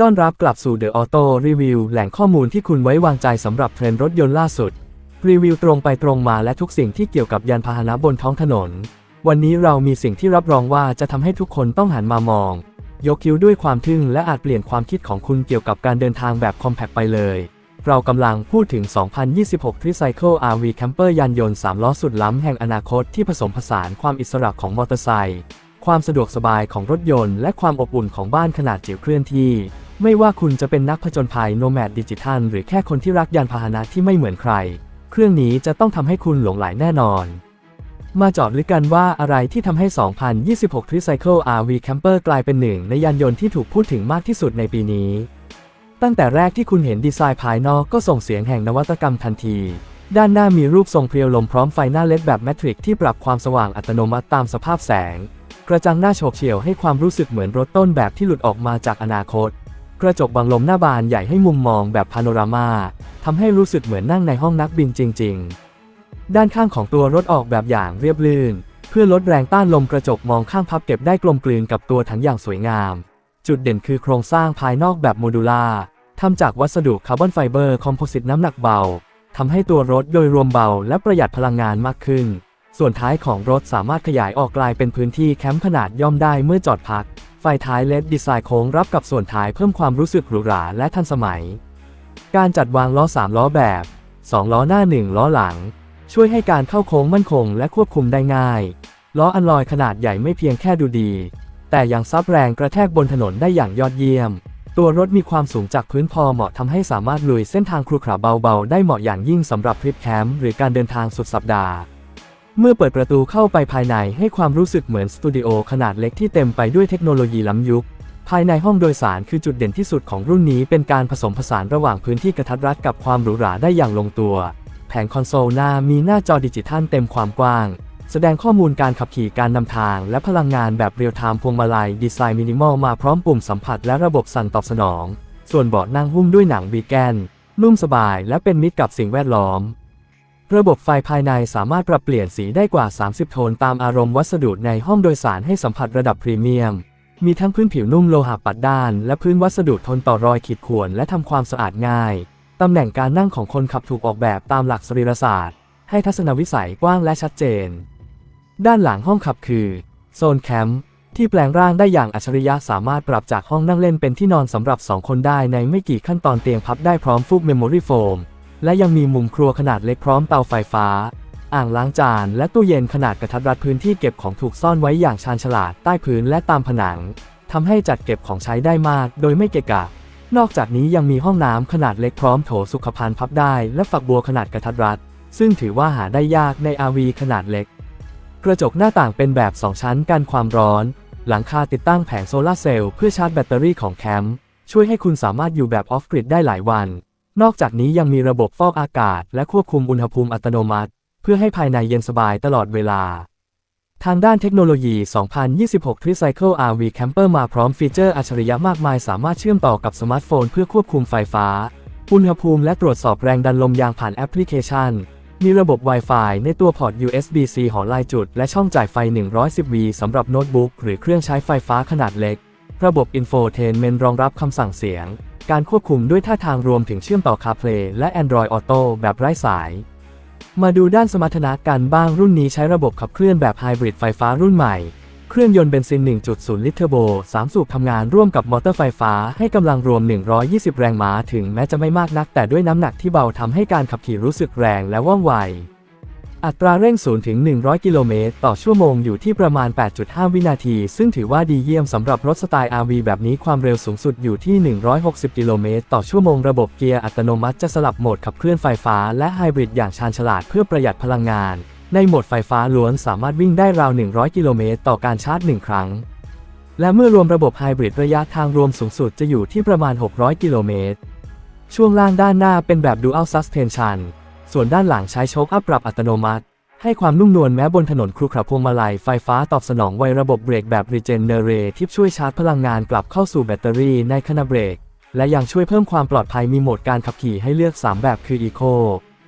ต้อนรับกลับสู่ The Auto Review แหล่งข้อมูลที่คุณไว้วางใจสำหรับเทรนด์รถยนต์ล่าสุด รีวิวตรงไปตรงมาและทุกสิ่งที่เกี่ยวกับยานพาหนะบนท้องถนน วันนี้เรามีสิ่งที่รับรองว่าจะทำให้ทุกคนต้องหันมามอง ยกคิ้วด้วยความทึ่งและอาจเปลี่ยนความคิดของคุณเกี่ยวกับการเดินทางแบบคอมแพคไปเลย เรากำลังพูดถึง 2026 Tricycle RV Camper ยานยนต์ 3 ล้อสุดล้ำแห่งอนาคตที่ผสมผสานความอิสระของมอเตอร์ไซค์ความสะดวกสบายของรถยนต์และความอบอุ่นของบ้านขนาดจิ๋วเคลื่อนที่ ไม่ว่าคุณจะเป็นนักผจญภัยโนแมดดิจิทัล หรือแค่คนที่รักยานพาหนะที่ไม่เหมือนใคร เครื่องนี้จะต้องทำให้คุณหลงไหลแน่นอน มาจาะลึกกันว่าอะไรที่ทำให้ 2026 Tricycle RV Camper กลายเป็นหนึ่งในยานยนต์ที่ถูกพูดถึงมากที่สุดในปีนี้ ตั้งแต่แรกที่คุณเห็นดีไซน์ภายนอกก็ส่งเสียงแห่งนวัตกรรมทันที ด้านหน้ามีรูปทรงเพรียวลมพร้อมไฟหน้าเลดแบบแมทริกที่ปรับความสว่างอัตโนมัติตามสภาพแสง กระจังหน้าโฉบเฉี่ยวให้ความรู้สึกเหมือนรถต้นแบบที่หลุดออกมาจากอนาคต กระจกบังลมหน้าบานใหญ่ให้มุมมองแบบพาโนรามาทำให้รู้สึกเหมือนนั่งในห้องนักบินจริง ๆ ด้านข้างของตัวรถออกแบบอย่างเรียบลื่น เพื่อลดแรงต้านลมกระจกมองข้างพับเก็บได้กลมกลืนกับตัวถังอย่างสวยงาม จุดเด่นคือโครงสร้างภายนอกแบบโมดูล่าทำจากวัสดุคาร์บอนไฟเบอร์คอมโพสิตน้ำหนักเบาทำให้ตัวรถโดยรวมเบาและประหยัดพลังงานมากขึ้น ส่วนท้ายของรถสามารถขยายออกกลายเป็นพื้นที่แคมป์ขนาดย่อมได้เมื่อจอดพัก ไฟท้ายเลดดีไซน์โค้งรับกับส่วนท้ายเพิ่มความรู้สึกหรูหราและทันสมัย การจัดวางล้อ 3 ล้อแบบ 2 ล้อหน้า 1 ล้อหลัง ช่วยให้การเข้าโค้งมั่นคงและควบคุมได้ง่าย ล้ออันลอยขนาดใหญ่ไม่เพียงแค่ดูดี แต่ยังซับแรงกระแทกบนถนนได้อย่างยอดเยี่ยม ตัวรถมีความสูงจากพื้นพอเหมาะทำให้สามารถลุยเส้นทางครุขระเบาๆ ได้เหมาะอย่างยิ่งสำหรับทริปแคมป์หรือการเดินทางสุดสัปดาห์ เมื่อเปิดประตูเข้าไปภายในให้ความรู้สึกเหมือนสตูดิโอขนาดเล็กที่เต็มไปด้วยเทคโนโลยีล้ำยุค ภายในห้องโดยสารคือจุดเด่นที่สุดของรุ่นนี้เป็นการผสมผสานระหว่างพื้นที่กระทัดรัดกับความหรูหราได้อย่างลงตัว แผงคอนโซลหน้ามีหน้าจอดิจิทัลเต็มความกว้าง แสดงข้อมูลการขับขี่การนำทาง และพลังงานแบบเรียลไทม์พวงมาลัยดีไซน์มินิมอลมาพร้อมปุ่มสัมผัสและระบบสั่นตอบสนอง ส่วนเบาะนั่งหุ้มด้วยหนังวีแกนนุ่มสบายและเป็นมิตรกับสิ่งแวดล้อม ระบบไฟภายในสามารถปรับเปลี่ยนสีได้กว่า 30 โทนตามอารมณ์วัสดุในห้องโดยสารให้สัมผัสระดับพรีเมียม มีทั้งพื้นผิวนุ่มโลหะปัดด้าน และพื้นวัสดุทนต่อรอยขีดข่วนและทำความสะอาดง่าย ตำแหน่งการนั่งของคนขับถูกออกแบบตามหลักสรีรศาสตร์ ให้ทัศนวิสัยกว้างและชัดเจน ด้านหลังห้องขับคือ โซนแคมป์ที่แปลงร่างได้อย่างอัจฉริยะสามารถปรับจากห้องนั่งเล่นเป็นที่นอนสำหรับ 2 คนได้ในไม่กี่ขั้นตอนเตียงพับได้พร้อมฟูกเมมโมรี่โฟม และยังมีมุมครัวขนาดเล็กพร้อมเตาไฟฟ้า อ่างล้างจานและตู้เย็นขนาดกระทัดรัดพื้นที่เก็บของถูกซ่อนไว้อย่างชาญฉลาดใต้พื้นและตามผนังทำให้จัดเก็บของใช้ได้มากโดยไม่เกะกะ นอกจากนี้ยังมีห้องน้ำขนาดเล็กพร้อมโถสุขภัณฑ์พับได้และฝักบัวขนาดกระทัดรัด ซึ่งถือว่าหาได้ยากใน RV ขนาดเล็ก กระจกหน้าต่างเป็นแบบ 2 ชั้นกันความร้อน หลังคาติดตั้งแผงโซลาร์เซลล์เพื่อชาร์จแบตเตอรี่ของแคมป์ช่วยให้คุณสามารถอยู่แบบออฟกริดได้หลายวัน นอกจากนี้ยังมีระบบฟอกอากาศ และควบคุมอุณหภูมิอัตโนมัติ เพื่อให้ภายในเย็นสบายตลอดเวลา ทางด้านเทคโนโลยี 2026 Tricycle RV Camper มาพร้อมฟีเจอร์อัจฉริยะมากมายสามารถเชื่อมต่อกับสมาร์ทโฟนเพื่อควบคุมไฟฟ้า อุณหภูมิและตรวจสอบแรงดันลมยางผ่านแอปพลิเคชัน มีระบบ Wi-Fi ในตัวพอร์ต USB-C หอลายจุด และช่องจ่ายไฟ 110V สำหรับโน้ตบุ๊กหรือเครื่องใช้ไฟฟ้าขนาดเล็ก ระบบ Infotainment รองรับคำสั่งเสียง การควบคุมด้วยท่าทางรวมถึงเชื่อมต่อ CarPlay และ Android Auto แบบไร้สาย มาดูด้านสมรรถนะกันบ้างรุ่นนี้ใช้ระบบขับเคลื่อนแบบไฮบริดไฟฟ้ารุ่นใหม่ เครื่องยนต์เบนซิน 1.0 ลิตรเทอร์โบ 3 สูบทำงานร่วมกับมอเตอร์ไฟฟ้าให้กำลังรวม 120 แรงม้าถึงแม้จะไม่มากนัก แต่ด้วยน้ำหนักที่เบาทำให้การขับขี่รู้สึกแรงและว่องไว อัตราเร่ง 0 ถึง 100 กิโลเมตร ต่อชั่วโมงอยู่ที่ประมาณ 8.5 วินาที ซึ่งถือว่าดีเยี่ยมสำหรับรถสไตล์ RV แบบนี้ความเร็วสูงสุดอยู่ที่ 160 กิโลเมตร ต่อชั่วโมงระบบเกียร์อัตโนมัติจะสลับโหมดขับเคลื่อนไฟฟ้าและไฮบริดอย่างชาญฉลาดเพื่อประหยัดพลังงาน ในโหมดไฟฟ้าล้วนสามารถวิ่งได้ราว 100 กิโลเมตร ต่อการชาร์จ 1 ครั้ง และเมื่อรวมระบบไฮบริดระยะทางรวมสูงสุดจะอยู่ที่ประมาณ 600 กิโลเมตร ช่วงล่างด้านหน้าเป็นแบบ Dual Suspension ส่วนด้านหลังใช้โชคอัพปรับอัตโนมัติ ให้ความนุ่มนวลแม้บนถนนครุขระพวงมาลัยไฟฟ้าตอบสนองไวระบบเบรกแบบ Regenerative ช่วยชาร์จพลังงานกลับเข้าสู่แบตเตอรี่ในขณะเบรก และยังช่วยเพิ่มความปลอดภัยมีโหมดการขับขี่ให้เลือก 3 แบบคือ Eco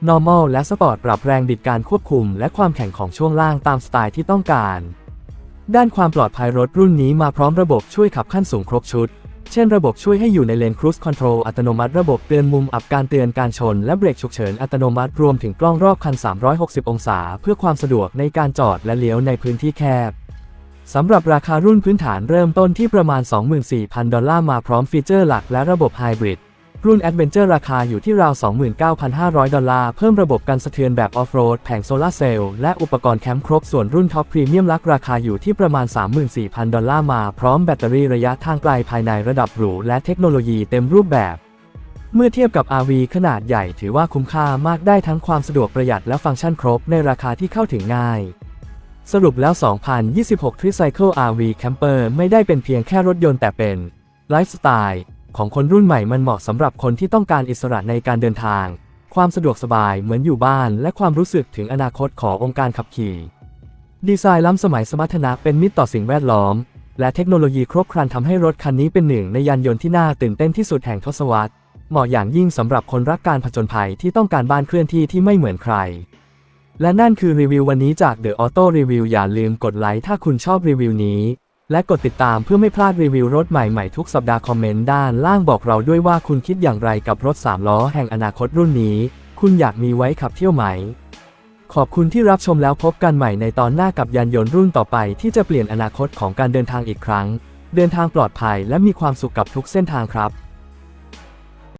Normal และ Sport ปรับแรงบิดการควบคุม และความแข็งของช่วงล่างตามสไตล์ที่ต้องการ ด้านความปลอดภัยรถรุ่นนี้มาพร้อมระบบช่วยขับขั้นสูงครบชุด เช่นระบบช่วยให้อยู่ในเลน Cruise Control อัตโนมัติระบบเตือนมุมอับการเตือนการชน และเบรกฉุกเฉินอัตโนมัติรวมถึงกล้องรอบคัน 360 องศา เพื่อความสะดวกในการจอดและเลี้ยวในพื้นที่แคบสำหรับราคารุ่นพื้นฐานเริ่มต้นที่ประมาณ 24,000 ดอลลาร์มาพร้อมฟีเจอร์หลักและระบบไฮบริด รุ่น Adventure ราคาอยู่ที่ราว 29,500 ดอลลาร์ เพิ่มระบบกันสะเทือนแบบออฟโรด แผงโซลาร์เซลล์ และอุปกรณ์แคมป์ครบ ส่วนรุ่นท็อปพรีเมียมลักราคาอยู่ที่ประมาณ 34,000 ดอลลาร์มา พร้อมแบตเตอรี่ระยะทางไกลภายในระดับหรู และเทคโนโลยีเต็มรูปแบบ เมื่อเทียบกับ RV ขนาดใหญ่ถือว่าคุ้มค่ามากได้ทั้งความสะดวกประหยัดและฟังก์ชันครบในราคาที่เข้าถึงง่ายสรุปแล้ว 2026 Tricycle RV Camper ไม่ได้เป็นเพียงแค่รถยนต์แต่เป็น ไลฟ์สไตล์ ของคนรุ่นใหม่มันเหมาะสำหรับคนที่ต้องการอิสระในการเดินทาง ความสะดวกสบายเหมือนอยู่บ้าน และความรู้สึกถึงอนาคตขององค์การขับขี่ ดีไซน์ล้ำสมัยสมรรถนะเป็นมิตรต่อสิ่งแวดล้อม และเทคโนโลยีครบครันทำให้รถคันนี้เป็นหนึ่งในยานยนต์ที่น่าตื่นเต้นที่สุดแห่งทศวรรษเหมาะอย่างยิ่งสำหรับคนรักการผจญภัยที่ต้องการบ้านเคลื่อนที่ที่ไม่เหมือนใคร และนั่นคือรีวิววันนี้จาก The Auto Review อย่าลืมกดไลค์ถ้าคุณชอบรีวิวนี้ และกดติดตามเพื่อไม่พลาดรีวิวรถใหม่ๆทุกสัปดาห์คอมเมนต์ด้านล่างบอกเราด้วยว่าคุณคิดอย่างไรกับรถ 3 ล้อแห่งอนาคตรุ่นนี้ คุณอยากมีไว้ขับเที่ยวไหม ขอบคุณที่รับชมแล้วพบกันใหม่ในตอนหน้ากับยานยนต์รุ่นต่อไป ที่จะเปลี่ยนอนาคตของการเดินทางอีกครั้ง เดินทางปลอดภัยและมีความสุขกับทุกเส้นทางครับ